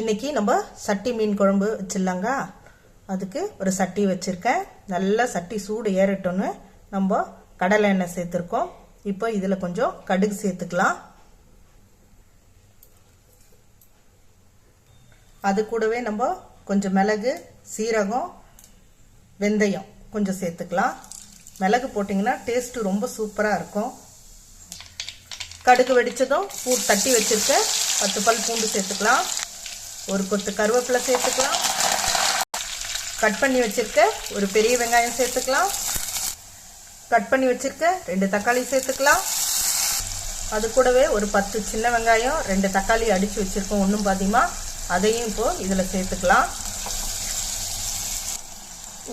இன்னைக்கு நம்ம சட்டி மீன் குழம்பு வச்சிடலாங்க. அதுக்கு ஒரு சட்டி வச்சுருக்கேன். நல்லா சட்டி சூடு ஏறட்டோன்னு நம்ம கடலை எண்ணெய் சேர்த்துருக்கோம். இப்போ இதில் கொஞ்சம் கடுகு சேர்த்துக்கலாம். அது கூடவே நம்ம கொஞ்சம் மிளகு சீரகம் வெந்தயம் கொஞ்சம் சேர்த்துக்கலாம். மிளகு போட்டிங்கன்னா டேஸ்ட்டு ரொம்ப சூப்பராக இருக்கும். கடுகு வெடிச்சதும் பூ தட்டி வச்சுருக்க பத்து பல் பூண்டு சேர்த்துக்கலாம். ஒரு கொத்து கருவேப்பிலை சேர்த்துக்கலாம். கட் பண்ணி வச்சுருக்க ஒரு பெரிய வெங்காயம் சேர்த்துக்கலாம். கட் பண்ணி வச்சுருக்க ரெண்டு தக்காளி சேர்த்துக்கலாம். அது கூடவே ஒரு பத்து சின்ன வெங்காயம் ரெண்டு தக்காளி அடித்து வச்சுருக்கோம் ஒன்றும் பாதிமா அதையும் இப்போது இதில் சேர்த்துக்கலாம்.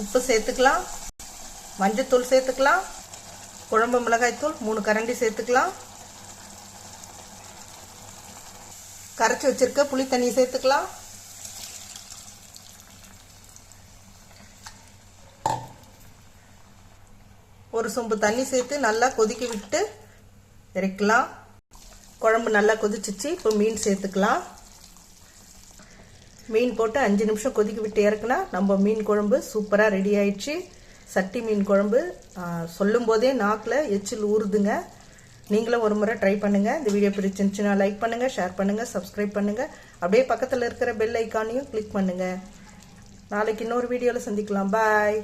உப்பு சேர்த்துக்கலாம். மஞ்சத்தூள் சேர்த்துக்கலாம். குழம்பு மிளகாய்த்தூள் மூணு கரண்டி சேர்த்துக்கலாம். கரைச்சி வச்சுருக்க. புளி தண்ணி சேர்த்துக்கலாம். ஒரு சொம்பு தண்ணி சேர்த்து நல்லா கொதிக்க விட்டு இறக்கலாம். குழம்பு நல்லா கொதிச்சிச்சு. இப்போ மீன் சேர்த்துக்கலாம். மீன் போட்டு அஞ்சு நிமிஷம் கொதிக்க விட்டு இறக்குனா நம்ம மீன் குழம்பு சூப்பராக ரெடி ஆயிடுச்சு. சட்டி மீன் குழம்பு சொல்லும் போதே நாக்கில் எச்சில் ஊறுதுங்க. நீங்களும் ஒரு முறை ட்ரை பண்ணுங்கள் இந்த வீடியோ பிடிச்சிருந்துச்சுன்னா லைக் பண்ணுங்கள் ஷேர் பண்ணுங்கள் சப்ஸ்கிரைப் பண்ணுங்கள் அப்படியே பக்கத்தில் இருக்கிற பெல் ஐக்கானையும் கிளிக் பண்ணுங்கள் நாளைக்கு இன்னொரு வீடியோவில் சந்திக்கலாம். பாய்